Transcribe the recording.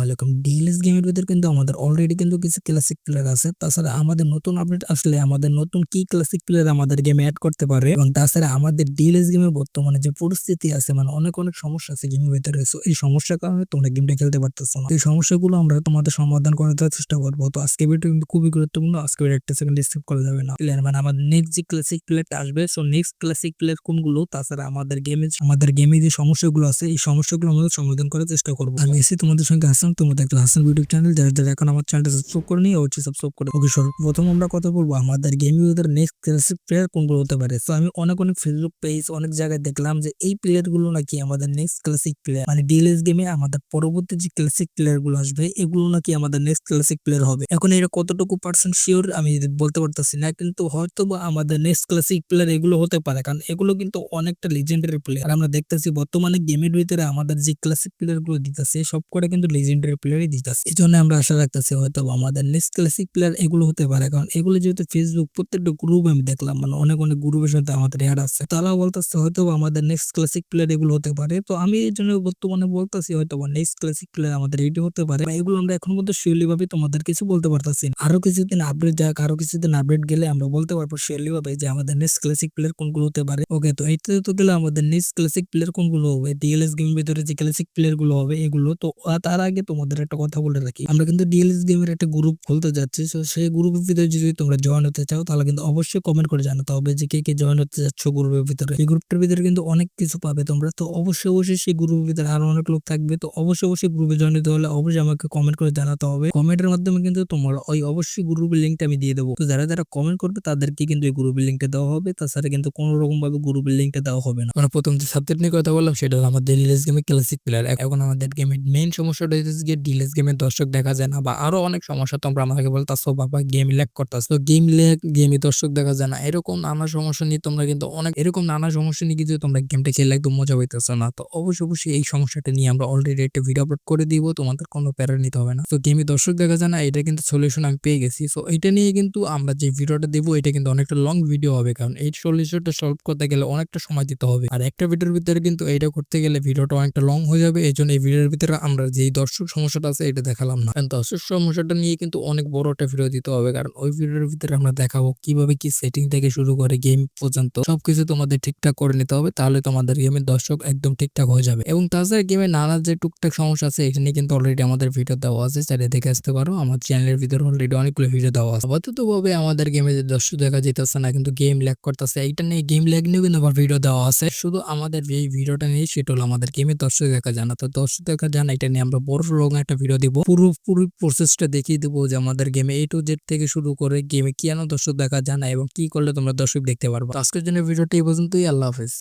আলাইকুম ডিএলএস গেমের ভিতরে কিন্তু আমাদের অলরেডি কিন্তু কিছু ক্লাসিক প্লেয়ার আছে। তাছাড়া আমাদের নতুন আপডেট আসলে আমাদের নতুন কি ক্লাসিক প্লেয়ার আমাদের গেমে অ্যাড করতে পারে এবং তাছাড়া আমাদের ডিএলএস গেমে বর্তমানে যে পরিস্থিতি আছে মানে অনেক অনেক সমস্যা আছে গেমের ভিতরে So, এই সমস্যার কারণে তোমরা গেমটা খেলতে পারতেছো এই সমস্যাগুলো আমরা তোমাদের সমাধান করে দেওয়ার চেষ্টা করব। তো আজকে ভিডিও খুবই গুরুত্বপূর্ণ। আজকে ভিডিও একটা সেকেন্ড যাবে না। মানে আমাদের নেক্সট যে ক্লাসিক প্লেয়ারটা আসবে সো নেক্সট ক্লাসিক প্লেয়ার কোনগুলো? তাছাড়া আমাদের গেমে আমাদের গেমে যে সমস্যাগুলো আছে এই সমস্যাগুলো আমাদের সমাধান করার চেষ্টা করব। আমি এসে তোমাদের সঙ্গে হাসান তোমাদের একটা হাসান ইউটিউব চ্যানেল যারা যারা এখন আমার চ্যানেলটা সাবস্ক্রাইব করে নিয়ে অবশ্যই সাবস্ক্রাইব করে ওকে সর্বপ্রথম আমরা কথা বলব আমাদের গেমের ভিতরে নেক্সট ক্লাসিক প্লেয়ার কোনগুলো হতে পারে। তো আমি অনেক অনেক ফেসবুক পেজ অনেক জায়গায় দেখলাম যে এই প্লেয়ারগুলো নাকি আমাদের নেক্সট ক্লাসিক প্লেয়ার মানে ডিএলএস গেমে আমাদের পরবর্তী যে ক্লাসিক প্লেয়ারগুলো আসবে, এগুলো নাকি আমাদের নেক্সট ক্লাসিক প্লেয়ার হবে। এখন এটা কতটুকু পার্সেন্ট শিওর আমি বলতে পারতেছি না, কিন্তু হয়তো বা আমাদের নেক্সট ক্লাসিক প্লেয়ার এগুলো হতে পারে, কারণ এগুলো কিন্তু অনেকটা লিজেন্ডারি প্লেয়ার আমরা দেখতেছি বর্তমানে গেমের ভিতরে আমাদের যে ক্লাসিক প্লেয়ারগুলো দিতেছে সব করে কিন্তু লিজেন্ডারি প্লেয়ারই দিতেছে এই জন্য আমরা আশা রাখতেছি হয়তো আমাদের নেক্সট ক্লাসিক প্লেয়ার এগুলো হতে পারে। কারণ এগুলো যেহেতু ফেসবুক প্রত্যেকটা গ্রুপ আমি দেখলাম মানে অনেক অনেক গ্রুপের সাথে আমাদের অ্যাড আছে। তারাও বলতেছে হয়তো আমাদের নেক্সট ক্লাসিক প্লেয়ার এগুলো হতে পারে। তো আমি এই জন্য বর্তমানে বলতেছি হয়তো নেক্সট ক্লাসিক প্লেয়ার আমাদের এটি হতে পারে। এগুলো আমরা এখন পর্যন্ত শিওরলি ভাবে তোমাদের কিছু বলতে পারতেছি আরও কিছুদিন আপডেট যাক, আরও কিছুদিন আপডেট গেলে আমরা বলতে পারব শিওরলি ভাবে যে আমাদের নেক্সট ক্লাসিক প্লেয়ার কোনগুলো হতে পারে। ওকে তো এইটাতে তো গেলে আমাদের নেক্সট ক্লাসিক প্লেয়ার কোনগুলো হবে? ডিএলএস গেমের ভিতরে যে ক্লাসিক প্লেয়ারগুলো হবে, এগুলো তো তার আগে তোমাদের একটা কথা বলে রাখি। আমরা কিন্তু ডিএলএস গেমের একটা গ্রুপ খুলতে যাচ্ছি। তো সেই গ্রুপের ভিতরে যদি তোমরা জয়েন হতে চাও, তাহলে কিন্তু অবশ্যই কমেন্ট করে জানাতে হবে যে কে কে জয়েন হতে যাচ্ছ গ্রুপের ভিতরে। এই গ্রুপটার ভিতরে কিন্তু অনেক কিছু পাবে তোমরা। তো অবশ্যই অবশ্যই সেই গ্রুপের ভিতরে আরও অনেক লোক থাকবে। তো অবশ্যই অবশ্যই গ্রুপে জয়েন হতে হলে অবশ্যই আমাকে কমেন্ট করে জানাতে হবে। কমেন্টের মাধ্যমে কিন্তু তোমার ওই অবশ্যই গ্রুপের লিঙ্কটা আমি দিয়ে দেবো। তো যারা যারা কমেন্ট করবে, তাদেরকে কিন্তু এই গ্রুপের লিঙ্কটা দেওয়া হবে। তাছাড়া কিন্তু কোনো রকম ভাবে গ্রুপের লিঙ্কটা দেওয়া হবে না। প্রথম যে সাবজেক্ট নিয়ে কথা বললাম, সেটা হলো আমাদের ডিলেস গেমে ক্লাসিক প্লেয়ার এখন আমাদের গেমের মেইন সমস্যাটা হচ্ছে গিয়ে ডিলেস গেমের দর্শক দেখা যায় না, বা আরও অনেক সমস্যা তোমরা আমাকে বলতাছো বাবা গেম ল্যাক করতেছো। গেম ল্যাক গেমে দর্শক দেখা যায় না, এরকম নানা সমস্যা নিয়ে তোমরা কিন্তু অনেক, এরকম নানা সমস্যা নিয়ে কিন্তু তোমরা গেমটা খেলে একদম মজা পাইতেছো না। তো অবশ্যই অবশ্যই এই সমস্যাটা নিয়ে আমরা অলরেডি একটা ভিডিও আপলোড করে দিব, তোমাদের কোনো প্যারা নিতে হবে না। তো গেমে দর্শক দেখা যায় না, এটা কিন্তু সলিউশন আমি পেয়ে গেছি। সো এটা নিয়ে কিন্তু আমরা যে ভিডিওটা দেবো, এটা কিন্তু অনেকটা লং ভিডিও হবে, কারণ এই সলিউশনটা সলভ করতে গেলে অনেকটা সময় দিতে হবে। আর একটা ভিডিওর ভিতরে কিন্তু এটা করতে গেলে ভিডিওটা অনেকটা লং হয়ে যাবে এই জন্য এই ভিডিওর ভিতরে আমরা যেই দর্শক সমস্যাটা আছে এটা দেখালাম না। দর্শক সমস্যাটা নিয়ে কিন্তু অনেক বড় একটা ভিডিও দিতে হবে। কারণ ওই ভিডিওর ভিতরে আমরা দেখাবো কীভাবে কি সেটিং থেকে শুরু করে গেম পর্যন্ত সবকিছু তোমাদের ঠিকঠাক করে নিতে হবে। তাহলে তোমাদের গেমের দর্শক একদম ঠিকঠাক হয়ে যাবে। এবং তাছাড়া গেমে নানা যে টুকটাক সমস্যা আছে, এখানে কিন্তু অলরেডি আমাদের ভিডিও দেওয়া আছে। চাইলে দেখে আসতে পারো। আমার চ্যানেলের ভিতরে অলরেডি অনেকগুলো ভিডিও দেওয়া আছে। আপাতত ভাবে আমাদের গেমে যে দর্শক দেখা যেতেছে না, কিন্তু গেম ল্যাগ করতেছে, এইটা নিয়ে গেম ল্যাগ নিয়েও কিন্তু আবার ভিডিও দেওয়া আছে। শুধু আমাদের এই ভিডিওটা নিয়ে, সেটা হলো আমাদের গেমে দর্শক দেখা জানা তো দর্শক দেখা জানা এটা নিয়ে আমরা বড় লং একটা ভিডিও দিব। পুরোপুরি পুরো প্রসেসটা দেখিয়ে দেবো যে আমাদের গেমে এ টু জেড থেকে শুরু করে গেমে কেন দর্শক দেখা জানা এবং কি করলে তোমরা দর্শক দেখতে পারব। আজকের জন্য ভিডিওটা এই পর্যন্তই। আল্লাহ হাফেজ।